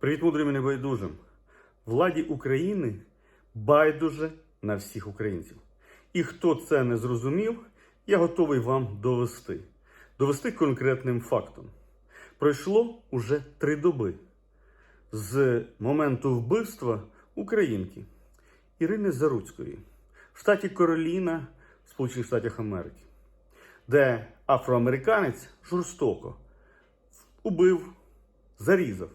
Привіт, мудрим і небайдужим. Владі України байдуже на всіх українців. І хто це не зрозумів, я готовий вам довести. Довести конкретним фактом. Пройшло уже три доби з моменту вбивства українки Ірини Заруцької в штаті Кароліна, в Сполучених Штатах Америки, де афроамериканець жорстоко убив, зарізав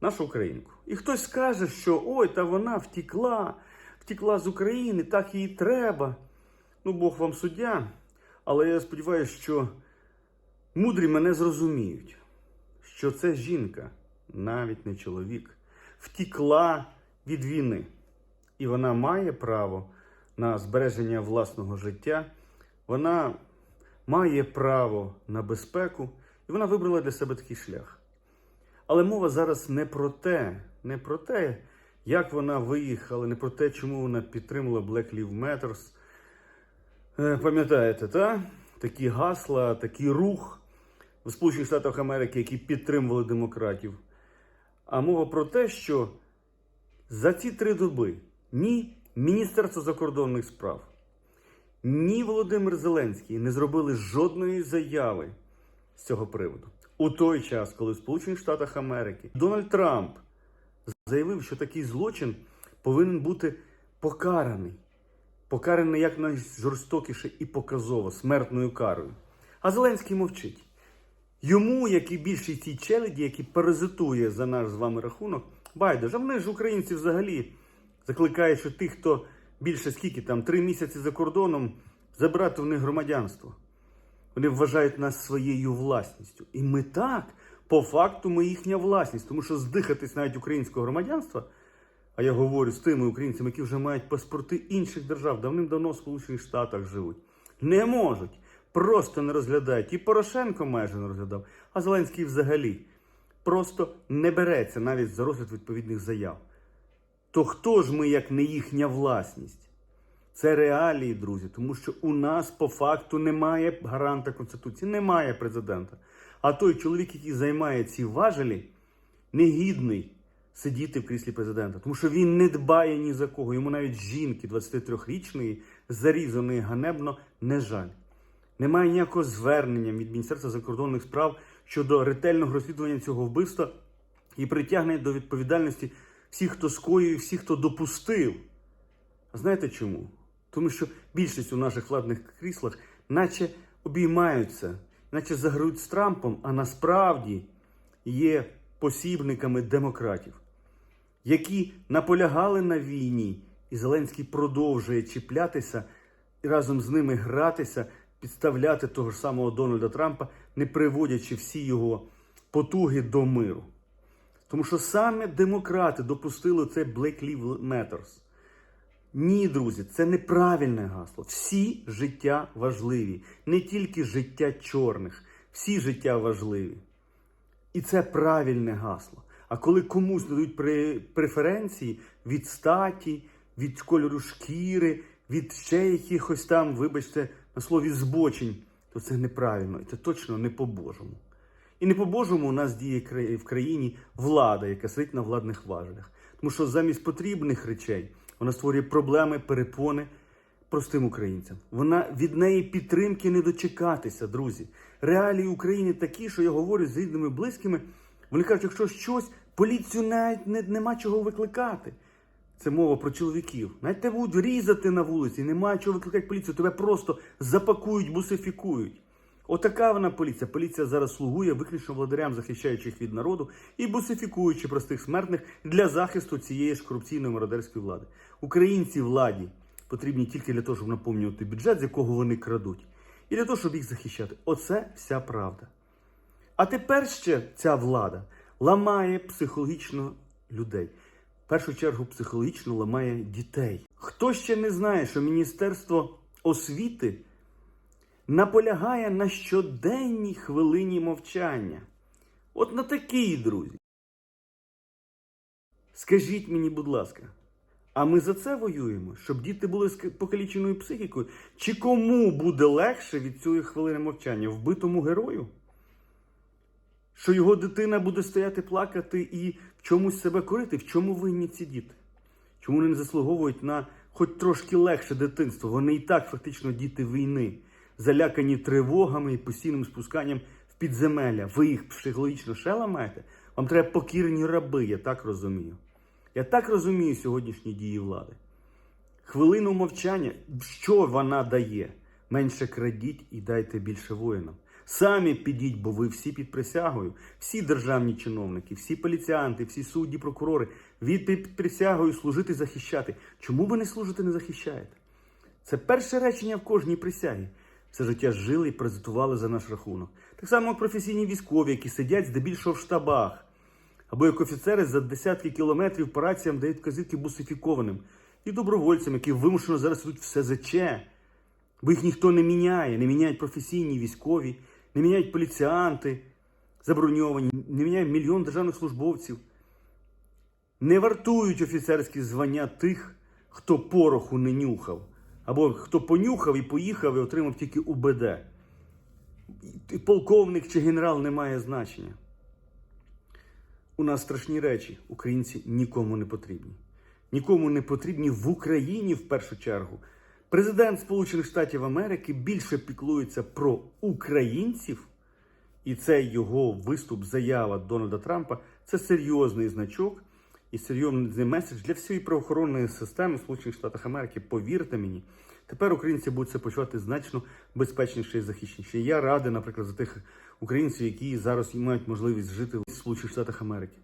нашу українку. І хтось скаже, що ой, та вона втікла, втікла з України, так їй треба. Ну, Бог вам суддя. Але я сподіваюся, що мудрі мене зрозуміють, що це жінка, навіть не чоловік, втікла від війни. І вона має право на збереження власного життя. Вона має право на безпеку, і вона вибрала для себе такий шлях. Але мова зараз не про те, не про те, як вона виїхала, не про те, чому вона підтримала Black Lives Matters. Е, Пам'ятаєте, та? такі гасла, такий рух в Сполучених Штатах Америки, які підтримували демократів. А мова про те, що за ці три доби ні Міністерство закордонних справ, ні Володимир Зеленський не зробили жодної заяви з цього приводу. У той час, коли в Сполучених Штатах Америки Дональд Трамп заявив, що такий злочин повинен бути покараний, покараний як найжорстокіше і показово смертною карою. А Зеленський мовчить. Йому, як і більшість цій челяді, які паразитує за наш з вами рахунок, байдуже. А вони ж українці взагалі закликають, що тих, хто більше скільки там три місяці за кордоном, забрати в них громадянство. Вони вважають нас своєю власністю. І ми так, по факту, ми їхня власність, тому що здихатись навіть українського громадянства. А я говорю з тими українцями, які вже мають паспорти інших держав, давним-давно в Сполучених Штатах живуть. Не можуть, просто не розглядають. І Порошенко майже не розглядав, а Зеленський взагалі просто не береться навіть за розгляд відповідних заяв. То хто ж ми, як не їхня власність? Це реалії, друзі, тому що у нас по факту немає гаранта Конституції, немає президента. А той чоловік, який займає ці важелі, негідний сидіти в кріслі президента, тому що він не дбає ні за кого. Йому навіть жінки 23-річної, зарізаної ганебно, не жаль. Немає ніякого звернення від Міністерства закордонних справ щодо ретельного розслідування цього вбивства і притягнення до відповідальності всіх, хто скоює, всіх, хто допустив. А знаєте чому? Тому що більшість у наших владних кріслах наче обіймаються, наче заграють з Трампом, а насправді є посібниками демократів, які наполягали на війні, і Зеленський продовжує чіплятися і разом з ними гратися, підставляти того ж самого Дональда Трампа, не приводячи всі його потуги до миру. Тому що саме демократи допустили цей Black Lives Matters. Ні, друзі, це неправильне гасло. Всі життя важливі, не тільки життя чорних, всі життя важливі. І це правильне гасло. А коли комусь надають преференції від статі, від кольору шкіри, від ще якихось там, вибачте, на слові збочень, то це неправильно і це точно не по-божому. І не по-божому у нас діє в країні влада, яка сидить на владних важелях. Тому що замість потрібних речей вона створює проблеми, перепони простим українцям. Вона від неї підтримки не дочекатися, друзі. Реалії України такі, що я говорю з рідними близькими. Вони кажуть, якщо щось, поліцію навіть не, нема чого викликати. Це мова про чоловіків. Навіть тебе будуть різати на вулиці, немає чого викликати поліцію, тебе просто запакують, бусифікують. Отака вона поліція. Поліція зараз слугує виключно владарям, захищаючих від народу і бусифікуючи простих смертних для захисту цієї ж корупційної мародерської влади. Українці владі потрібні тільки для того, щоб наповнювати бюджет, з якого вони крадуть, і для того, щоб їх захищати. Оце вся правда. А тепер ще ця влада ламає психологічно людей. В першу чергу психологічно ламає дітей. Хто ще не знає, що Міністерство освіти наполягає на щоденній хвилині мовчання? От на такій, друзі. Скажіть мені, будь ласка, а ми за це воюємо, щоб діти були з покаліченою психікою? Чи кому буде легше від цієї хвилини мовчання? Вбитому герою? Що його дитина буде стояти плакати і в чомусь себе корити, в чому винні ці діти? Чому вони не заслуговують на хоч трошки легше дитинство? Вони і так фактично діти війни, залякані тривогами і постійним спусканням в підземелля. Ви їх психологічно ще ламаєте? Вам треба покірні раби, я так розумію. Я так розумію сьогоднішні дії влади. Хвилину мовчання, що вона дає? Менше крадіть і дайте більше воїнам. Самі підіть, бо ви всі під присягою, всі державні чиновники, всі поліціянти, всі судді, прокурори, від під присягою служити захищати. Чому ви не служите, не захищаєте? Це перше речення в кожній присягі. Все життя жили і презентували за наш рахунок. Так само, як професійні військові, які сидять здебільшого в штабах, або як офіцери за десятки кілометрів по раціям дають казівки бусифікованим, і добровольцям, які вимушено зараз йдуть в СЗЧ, бо їх ніхто не міняє, не міняють професійні військові, не міняють поліціянти заброньовані, не міняють мільйон державних службовців. Не вартують офіцерські звання тих, хто пороху не нюхав, або хто понюхав і поїхав і отримав тільки УБД. І Полковник чи генерал не має значення. У нас страшні речі. Українці нікому не потрібні. Нікому не потрібні в Україні в першу чергу. Президент Сполучених Штатів Америки більше піклується про українців, і цей його виступ, заява Дональда Трампа це серйозний значок і серйозний меседж для всієї правоохоронної системи Сполучених Штатів Америки. Повірте мені, тепер українці будуть себе почувати значно безпечніше і захищеніше. Я радий, наприклад, за тих українців, які зараз мають можливість жити в Сполучених Штатах Америки.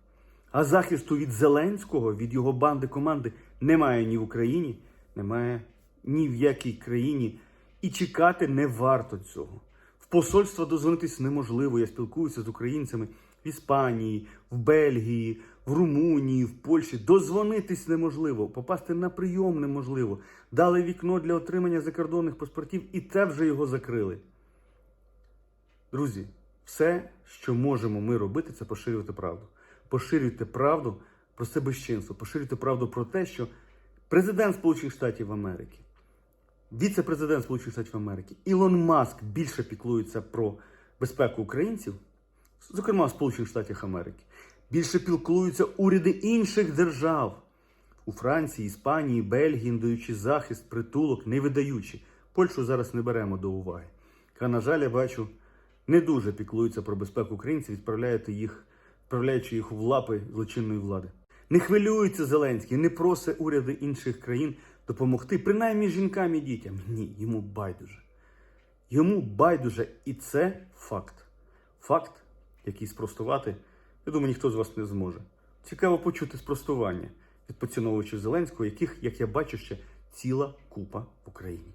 А захисту від Зеленського, від його банди команди немає ні в Україні, немає ні в якій країні. І чекати не варто цього. В посольство дозвонитись неможливо. Я спілкуюся з українцями в Іспанії, в Бельгії, в Румунії, в Польщі. Дозвонитись неможливо, попасти на прийом неможливо. Дали вікно для отримання закордонних паспортів, і те вже його закрили. Друзі, все, що можемо ми робити, це поширювати правду. Поширюйте правду про це безчинство, поширюйте правду про те, що президент Сполучених Штатів Америки, віце-президент Сполучених Штатів Америки, Ілон Маск більше піклується про безпеку українців, зокрема в Сполучених Штатів Америки, більше піклуються уряди інших держав у Франції, Іспанії, Бельгії, даючи захист, притулок, не видаючи. Польщу зараз не беремо до уваги. Яка, на жаль, я бачу, не дуже піклуються про безпеку українців, відправляєте їх, відправляючи їх в лапи злочинної влади. Не хвилюється Зеленський, не просить уряди інших країн допомогти, принаймні жінкам і дітям. Ні, йому байдуже. Йому байдуже, і це факт. Факт, який спростувати, я думаю, ніхто з вас не зможе. Цікаво почути спростування від поціновувачів Зеленського, яких, як я бачу, ще ціла купа в Україні.